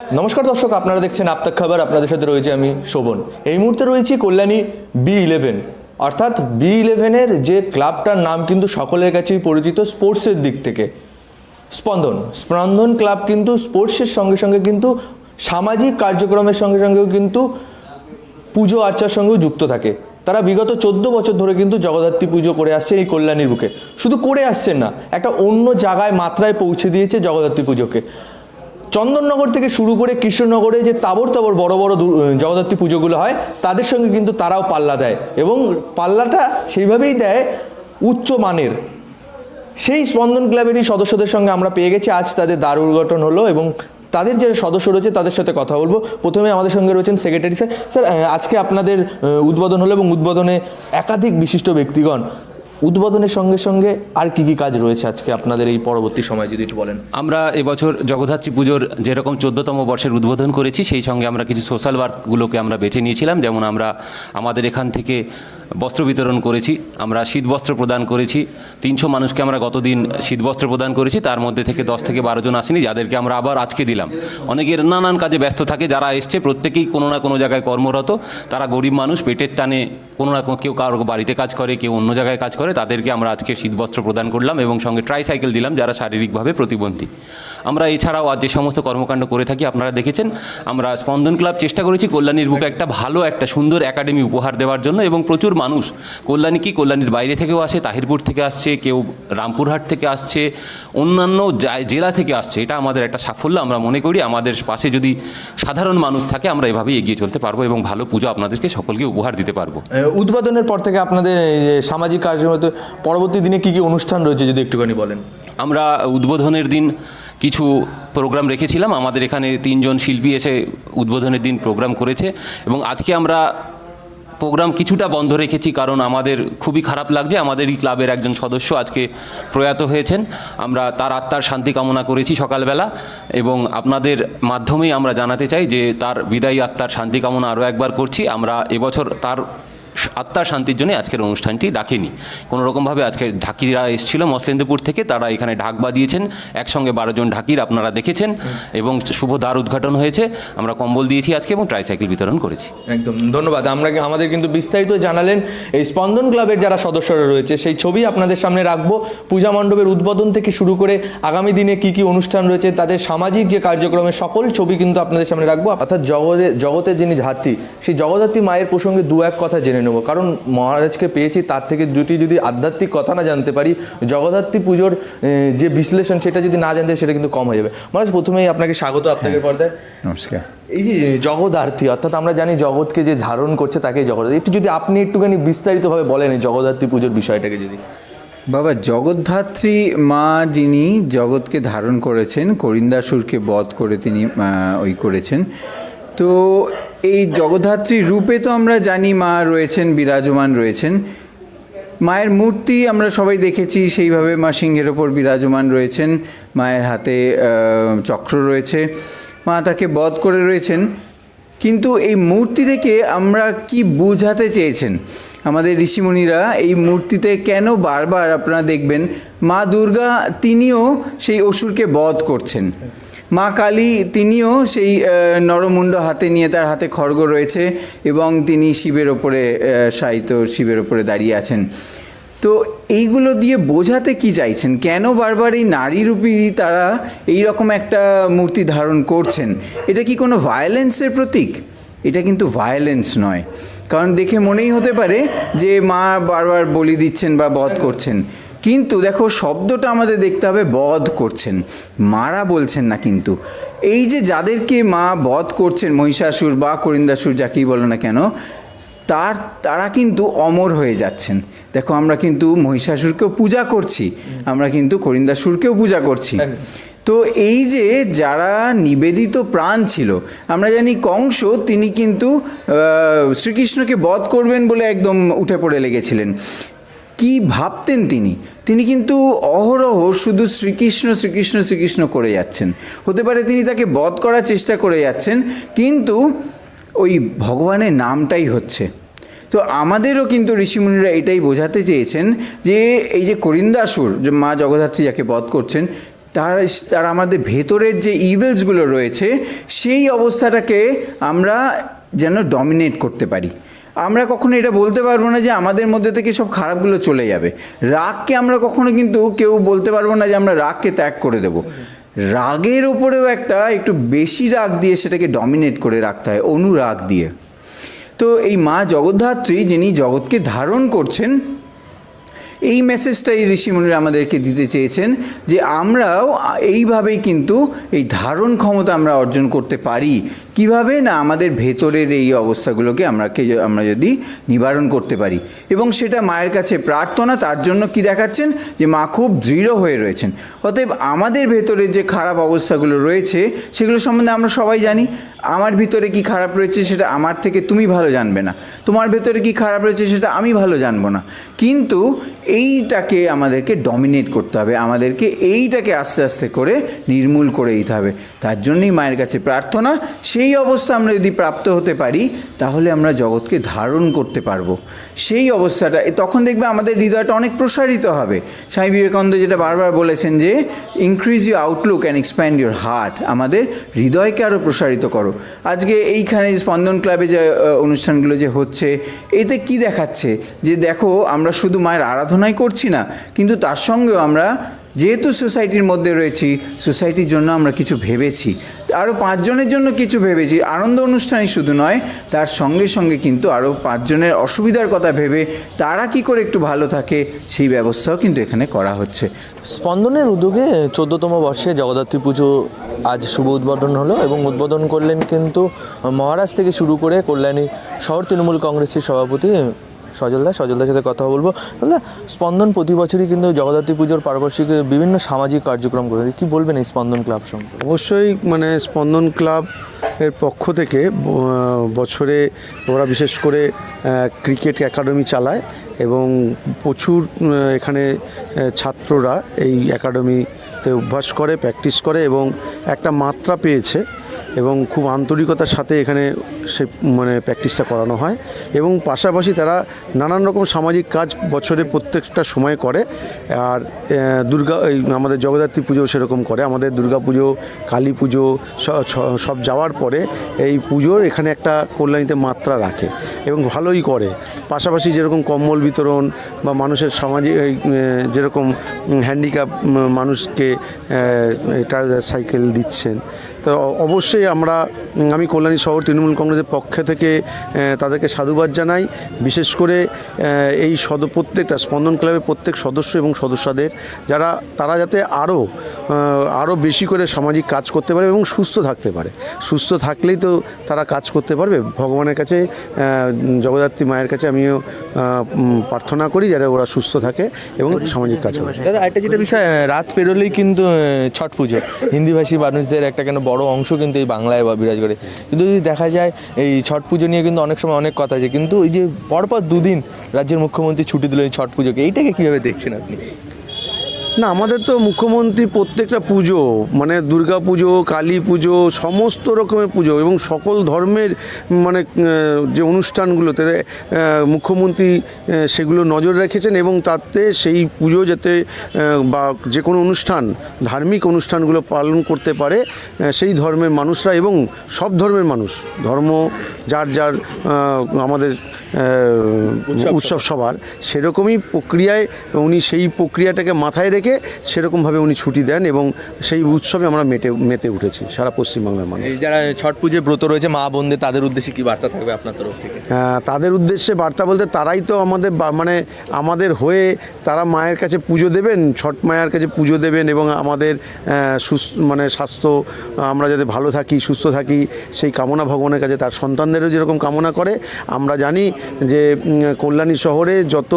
নমস্কার দর্শক, আপনারা দেখছেন আপতাক খাবার। আপনাদের সাথে রয়েছে আমি শোভন। এই মুহূর্তে রয়েছি কল্যাণী বি ইলেভেন। অর্থাৎ বি ইলেভেনের যে ক্লাবটার নাম কিন্তু সকলের কাছেই পরিচিত স্পোর্টসের দিক থেকে। স্পন্দন। স্পন্দন ক্লাব কিন্তু স্পোর্টসের সঙ্গে সঙ্গে কিন্তু সামাজিক কার্যক্রমের সঙ্গে সঙ্গেও কিন্তু পুজো আর্চার সঙ্গেও যুক্ত থাকে। তারা বিগত চোদ্দ বছর ধরে কিন্তু জগদ্ধাত্রী পুজো করে আসছে এই কল্যাণীর বুকে। শুধু করে আসছেন না, একটা অন্য জায়গায় মাত্রায় পৌঁছে দিয়েছে জগদ্ধাত্রী পুজোকে। চন্দননগর থেকে শুরু করে কৃষ্ণনগরে যে তাবর তাবর বড় বড় জগদ্ধাত্রী পুজোগুলো হয়, তাদের সঙ্গে কিন্তু তারাও পাল্লা দেয় এবং পাল্লাটা সেইভাবেই দেয় উচ্চ মানের। সেই স্পন্দন ক্লাবেরই সদস্যদের সঙ্গে আমরা পেয়ে গেছি। আজ তাদের দ্বার উদ্ঘাটন হলো এবং তাদের যে সদস্য রয়েছে তাদের সাথে কথা বলব। প্রথমে আমাদের সঙ্গে রয়েছেন সেক্রেটারি স্যার স্যার আজকে আপনাদের উদ্বোধন হলো এবং উদ্বোধনে একাধিক বিশিষ্ট ব্যক্তিগণ উদ্বোধনের সঙ্গে সঙ্গে আর কি কি কাজ রয়েছে আজকে আপনাদের এই পরবর্তী সময়, যদি একটু বলেন? আমরা এবছর জগদ্ধাত্রী পুজোর যেরকম চোদ্দতম বর্ষের উদ্বোধন করেছি, সেই সঙ্গে আমরা কিছু সোশ্যাল ওয়ার্কগুলোকে আমরা বেছে নিয়েছিলাম। যেমন আমরা আমাদের এখান থেকে বস্ত্র বিতরণ করেছি, আমরা শীত বস্ত্র প্রদান করেছি, তিনশো মানুষকে আমরা গতদিন শীত বস্ত্র প্রদান করেছি, তার মধ্যে থেকে দশ থেকে বারো জন আসেনি, যাদেরকে আমরা আবার আজকে দিলাম। অনেকের নানান কাজে ব্যস্ত থাকে, যারা এসছে, প্রত্যেকেই কোনো না কোনো জায়গায় কর্মরত, তারা গরিব মানুষ, পেটের টানে কোনো না কেউ কারও বাড়িতে কাজ করে, কেউ অন্য জায়গায় কাজ করে, তাদেরকে আমরা আজকে শীতবস্ত্র প্রদান করলাম এবং সঙ্গে ট্রাইসাইকেল দিলাম, যারা শারীরিকভাবে প্রতিবন্ধী। আমরা এছাড়াও আজ যে সমস্ত কর্মকাণ্ড করে থাকি, আপনারা দেখেছেন, আমরা স্পন্দন ক্লাব চেষ্টা করেছি, কল্যাণীর বুকে একটা ভালো, একটা সুন্দর একাডেমি উপহার দেওয়ার জন্য এবং প্রচুর মানুষ। কল্যাণী কি? কল্যাণীর বাইরে থেকেও আসে তাহিরপুর থেকে আসছে কেউ রামপুরহাট থেকে আসছে অন্যান্য জেলা থেকে আসছে। এটা আমাদের একটা সাফল্য। আমরা মনে করি আমাদের পাশে যদি সাধারণ মানুষ থাকে আমরা এভাবেই এগিয়ে চলতে পারব এবং ভালো পুজো আপনাদেরকে সকলকে উপহার দিতে পারব। উদ্বোধনের পর থেকে আপনাদের সামাজিক কার্যক্রম পরবর্তী দিনে কি কি অনুষ্ঠান রয়েছে যদি একটুখানি বলেন? আমরা উদ্বোধনের দিন কিছু প্রোগ্রাম রেখেছিলাম। আমাদের এখানে তিনজন শিল্পী এসে উদ্বোধনের দিন প্রোগ্রাম করেছে এবং আজকে আমরা প্রোগ্রাম কিছুটা বন্ধ রেখেছি, কারণ আমাদের খুবই খারাপ লাগছে। আমাদের এই ক্লাবের একজন সদস্য আজকে প্রয়াত হয়েছেন। আমরা তার আত্মার শান্তি কামনা করেছি সকালবেলা এবং আপনাদের মাধ্যমেই আমরা জানাতে চাই যে তার বিদায়ী আত্মার শান্তি কামনা আরও একবার করছি। আমরা এবছর তার আত্মার শান্তির জন্য আজকের অনুষ্ঠানটি ডাকেনি কোনো রকমভাবে আজকে ঢাকিরা এসেছিল মসলেন্দ্রপুর থেকে, তারা এখানে ঢাক বাঁধিয়েছেন। একসঙ্গে বারো জন ঢাকির আপনারা দেখেছেন এবং শুভ দ্বার উদ্ঘাটন হয়েছে। আমরা কম্বল দিয়েছি আজকে এবং ট্রাইসাইকেল বিতরণ করেছি। একদম, ধন্যবাদ। আমরা আমাদের কিন্তু বিস্তারিত জানালেন এই স্পন্দন ক্লাবের যারা সদস্যরা রয়েছে, সেই ছবি আপনাদের সামনে রাখব। পূজা মণ্ডপের উদ্বোধন থেকে শুরু করে আগামী দিনে কি কি অনুষ্ঠান রয়েছে, তাদের সামাজিক যে কার্যক্রমের সকল ছবি কিন্তু আপনাদের সামনে রাখব। অর্থাৎ জগতে জগতের যিনি ধাত্রী, সেই জগদ্ধাত্রী মায়ের প্রসঙ্গে দু এক কথা জেনে নেব। কারণ মহারাজকে পেয়েছি তার থেকে দুটি যদি আধ্যাত্মিক কথা না জানতে পারি জগদ্ধাত্রী পুজোর যে বিশ্লেষণ সেটা যদি না জানতে সেটা কিন্তু কম হয়ে যাবে। মহারাজ প্রথমেই আপনাকে স্বাগত আপনাদের পর্দায়। নমস্কার। এই যে জগৎ আরতি অর্থাৎ আমরা জানি জগৎকে যে ধারণ করছে তাকে জগৎ একটু যদি আপনি একটুখানি বিস্তারিতভাবে বলেন এই জগদ্ধাত্রী পুজোর বিষয়টাকে যদি। বাবা জগদ্ধাত্রী মা যিনি জগৎকে ধারণ করেছেন করিন্দাসুরকে বধ করে তিনি ওই করেছেন তো এই জগদ্ধাত্রী রূপে তো আমরা জানি মা রয়েছেন, বিরাজমান রয়েছেন। মায়ের মূর্তি আমরা সবাই দেখেছি, সেইভাবে মা সিংহের ওপর বিরাজমান রয়েছেন। মায়ের হাতে চক্র রয়েছে। মা তাকে বধ করে রয়েছেন। কিন্তু এই মূর্তি থেকে আমরা কি বুঝাতে চেয়েছেন? আমাদের ঋষিমুনিরা এই মূর্তিতে কেন বারবার আপনারা দেখবেন, মা দুর্গা তিনিও সেই অসুরকে বধ করছেন। মা কালী তিনিও সেই নরমুণ্ড হাতে নিয়ে তার হাতে খড়গ রয়েছে এবং তিনি শিবের ওপরে শায়িত শিবের ওপরে দাঁড়িয়ে আছেন। তো এইগুলো দিয়ে বোঝাতে কি চাইছেন? কেন বারবার এই নারীরূপী তারা এই রকম একটা মূর্তি ধারণ করছেন? এটা কি কোনো ভায়োলেন্সের প্রতীক? এটা কিন্তু ভায়োলেন্স নয়। কারণ দেখে মনেই হতে পারে যে মা বারবার বলি দিচ্ছেন বা বধ করছেন। কিন্তু দেখো শব্দটা আমাদের দেখতে হবে বধ করছেন। মারা বলছেন না কিন্তু। এই যে যাদেরকে মা বধ করছেন মহিষাসুর বা করিন্দাসুর যাকেই বলো না কেন তার তারা কিন্তু অমর হয়ে যাচ্ছেন। দেখো আমরা কিন্তু মহিষাসুরকেও পূজা করছি আমরা কিন্তু করিন্দাসুরকেও পূজা করছি। তো এই যে যারা নিবেদিত প্রাণ ছিল আমরা জানি কংস তিনি কিন্তু শ্রীকৃষ্ণকে বধ করবেন বলে একদম উঠে পড়ে লেগেছিলেন। কি ভাবতেন তিনি? তিনি কিন্তু অহরহ শুধু শ্রীকৃষ্ণ শ্রীকৃষ্ণ শ্রীকৃষ্ণ করে যাচ্ছেন। হতে পারে তিনি তাকে বধ করার চেষ্টা করে যাচ্ছেন, কিন্তু ওই ভগবানের নামটাই হচ্ছে। তো আমাদেরও কিন্তু ঋষিমুনিরা এটাই বোঝাতে চেয়েছেন যে এই যে করিন্দাসুর, যে মা জগদ্ধাত্রী যাকে বধ করছেন, তার তার আমাদের ভেতরের যে ইভেলসগুলো রয়েছে, সেই অবস্থাটাকে আমরা যেন ডমিনেট করতে পারি। আমরা কখনো এটা বলতে পারব না যে আমাদের মধ্যে থেকে সব খারাপগুলো চলে যাবে। রাগকে আমরা কখনো কিন্তু কেউ বলতে পারব না যে আমরা রাগকে ত্যাগ করে দেব। রাগের ওপরেও একটা একটু বেশি রাগ দিয়ে সেটাকে ডমিনেট করে রাখতে হয়, অনুরাগ দিয়ে। তো এই মা জগদ্ধাত্রী যিনি জগৎকে ধারণ করছেন এই মেসেজটাই ঋষিমুনিরা আমাদেরকে দিতে চেয়েছেন যে আমরাও এইভাবেই কিন্তু এই ধারণ ক্ষমতা আমরা অর্জন করতে পারি। কীভাবে? না, আমাদের ভেতরের এই অবস্থাগুলোকে আমরাকে, আমরা যদি নিবারণ করতে পারি। এবং সেটা মায়ের কাছে প্রার্থনা, তার জন্য কি দেখাচ্ছেন? যে মা খুব দৃঢ় হয়ে রয়েছেন। অতএব আমাদের ভেতরের যে খারাপ অবস্থাগুলো রয়েছে, সেগুলো সম্বন্ধে আমরা সবাই জানি। আমার ভিতরে কি খারাপ রয়েছে সেটা আমার থেকে তুমি ভালো জানবে না। তোমার ভেতরে কি খারাপ রয়েছে সেটা আমি ভালো জানব না। কিন্তু এইটাকে আমাদেরকে ডমিনেট করতে হবে। আমাদেরকে এইটাকে আস্তে আস্তে করে নির্মূল করে দিতে হবে। তার জন্যই মায়ের কাছে প্রার্থনা, সেই অবস্থা আমরা যদি প্রাপ্ত হতে পারি, তাহলে আমরা জগৎকে ধারণ করতে পারব। সেই অবস্থাটা তখন দেখবে আমাদের হৃদয়টা অনেক প্রসারিত হবে। স্বামী বিবেকানন্দ যেটা বারবার বলেছেন যে increase your outlook and expand your heart আমাদের হৃদয়কে আরও প্রসারিত করো। আজকে এইখানে স্পন্দন ক্লাবে যে অনুষ্ঠানগুলো যে হচ্ছে, এতে কি দেখাচ্ছে? যে দেখো, আমরা শুধু মায়ের আরাধনাই করছি না, কিন্তু তার সঙ্গেও আমরা যেহেতু সোসাইটির মধ্যে রয়েছি, সোসাইটির জন্য আমরা কিছু ভেবেছি। আরও পাঁচজনের জন্য কিছু ভেবেছি। আনন্দ অনুষ্ঠানই শুধু নয়, তার সঙ্গে সঙ্গে কিন্তু আরও পাঁচজনের অসুবিধার কথা ভেবে তারা কি করে একটু ভালো থাকে, সেই ব্যবস্থাও কিন্তু এখানে করা হচ্ছে। স্পন্দনের উদ্যোগে চোদ্দতম বর্ষে জগদ্ধাত্রী পুজো আজ শুভ উদ্বোধন হলো এবং উদ্বোধন করলেন কিন্তু মহারাজ থেকে শুরু করে কল্যাণী শহর তৃণমূল কংগ্রেসের সভাপতি সজলদা সজলদার সাথে কথা বলব। দাদা, স্পন্দন প্রতি বছরই কিন্তু জগদ্ধাত্রী পুজোর পারপার্শ্বিক বিভিন্ন সামাজিক কার্যক্রম করে কি বলবেন এই স্পন্দন ক্লাব সম্পর্কে? অবশ্যই মানে স্পন্দন ক্লাব এর পক্ষ থেকে বছরে ওরা বিশেষ করে ক্রিকেট একাডেমি চালায় এবং প্রচুর এখানে ছাত্ররা এই একাডেমিতে অভ্যাস করে, প্র্যাকটিস করে এবং একটা মাত্রা পেয়েছে। এবং খুব আন্তরিকতার সাথে এখানে সে মানে প্র্যাকটিসটা করানো হয় এবং পাশাপাশি তারা নানান রকম সামাজিক কাজ বছরে প্রত্যেকটা সময় করে। আর দুর্গা, এই আমাদের জগদ্ধাত্রী পুজো সেরকম করে। আমাদের দুর্গা পুজো, কালী পুজো সব যাওয়ার পরে এই পুজোর এখানে একটা কল্যাণীতে মাত্রা রাখে এবং ভালোই করে। পাশাপাশি যেরকম কম্বল বিতরণ বা মানুষের সামাজিক যেরকম হ্যান্ডিক্যাপ মানুষকে সাইকেল দিচ্ছেন। তো অবশ্যই আমরা আমি কল্যাণী শহর তৃণমূল কংগ্রেসের পক্ষ থেকে তাদেরকে সাধুবাদ জানাই। বিশেষ করে এই সদ, প্রত্যেকটা স্পন্দন ক্লাবের প্রত্যেক সদস্য এবং সদস্যদের, যারা, তারা যাতে আরও আরও বেশি করে সামাজিক কাজ করতে পারে এবং সুস্থ থাকতে পারে। সুস্থ থাকলেই তো তারা কাজ করতে পারবে। ভগবানের কাছে জগদ্ধাত্রী মায়ের কাছে আমিও প্রার্থনা করি যাতে ওরা সুস্থ থাকে এবং সামাজিক কাজ করে। দাদা একটা যেটা বিষয়, রাত পেরোলেই কিন্তু ছট পুজো। হিন্দিভাষী মানুষদের একটা কেন বড় অংশ কিন্তু এই বাংলায় বা- বিরাজ করে। কিন্তু যদি দেখা যায়, এই ছট পুজো নিয়ে কিন্তু অনেক সময় অনেক কথা আছে। কিন্তু এই যে পরপর দুদিন রাজ্যের মুখ্যমন্ত্রী ছুটি দিল এই ছট পুজোকে, এইটাকে কীভাবে দেখছেন আপনি? না, আমাদের তো মুখ্যমন্ত্রী প্রত্যেকটা পুজো মানে দুর্গা পুজো, কালী পুজো, সমস্ত রকমের পুজো এবং সকল ধর্মের মানে যে অনুষ্ঠানগুলোতে মুখ্যমন্ত্রী সেগুলো নজর রেখেছেন এবং তাতে সেই পুজো যাতে বা যে কোনো অনুষ্ঠান, ধার্মিক অনুষ্ঠানগুলো পালন করতে পারে সেই ধর্মের মানুষরা এবং সব ধর্মের মানুষ, ধর্ম যার যার আমাদের উৎসব সবার সেরকমই প্রক্রিয়ায় উনি সেই প্রক্রিয়াটাকে মাথায় রেখে সেরকমভাবে উনি ছুটি দেন এবং সেই উৎসবে আমরা মেতে মেতে উঠেছি সারা পশ্চিমবাংলার মানুষ। এই যারা ছট পুজোয় ব্রত রয়েছে মা বোনদের তাদের উদ্দেশ্যে কি বার্তা থাকবে আপনার তরফ থেকে? তাদের উদ্দেশ্যে বার্তা বলতে তারাই তো আমাদের বা- মানে আমাদের হয়ে তারা মায়ের কাছে পুজো দেবেন ছট মায়ের কাছে পুজো দেবেন এবং আমাদের মানে স্বাস্থ্য আমরা যাতে ভালো থাকি সুস্থ থাকি সেই কামনা ভগবানের কাছে তার সন্তানদেরও যেরকম কামনা করে আমরা জানি যে কল্যাণী শহরে যত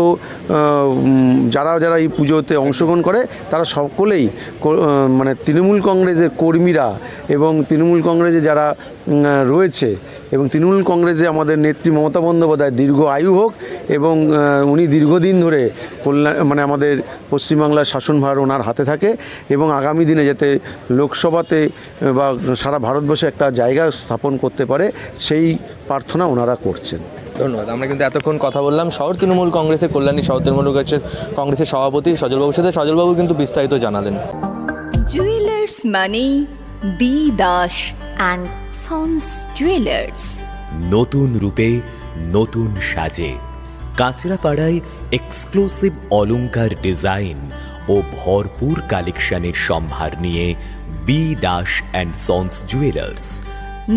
যারা যারা এই পুজোতে অংশগ্রহণ করে, তারা সকলেই মানে তৃণমূল কংগ্রেসের কর্মীরা এবং তৃণমূল কংগ্রেসে যারা রয়েছে এবং তৃণমূল কংগ্রেসে আমাদের নেত্রী মমতা বন্দ্যোপাধ্যায় দীর্ঘ আয়ু হোক এবং উনি দীর্ঘদিন ধরে কল্যাণ মানে আমাদের পশ্চিমবাংলার শাসনভার ওনার হাতে থাকে এবং আগামী দিনে যাতে লোকসভাতে বা সারা ভারতবর্ষে একটা জায়গা স্থাপন করতে পারে, সেই প্রার্থনা ওনারা করছেন। ধন্যবাদ আমরা কিন্তু এতক্ষণ কথা বললাম শহর তৃণমূল কংগ্রেসের কল্যাণী শহর তৃণমূল কংগ্রেসের কংগ্রেসের সভাপতি সজলবাবুর সাথে। সজলবাবু কিন্তু বিস্তারিত জানালেন। জুয়েলার্স মানেই B Das and sons jewellers নতুন রূপে নতুন সাজে। কাঁচরাপাড়ায় এক্সক্লুসিভ অলংকার ডিজাইন ও ভরপুর কালেকশনের সম্ভার নিয়ে B Das and sons jewellers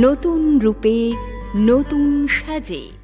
নতুন রূপে নতুন সাজে।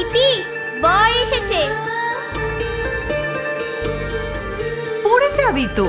পিপি বর এসেছে। পড়ে যাবি তো।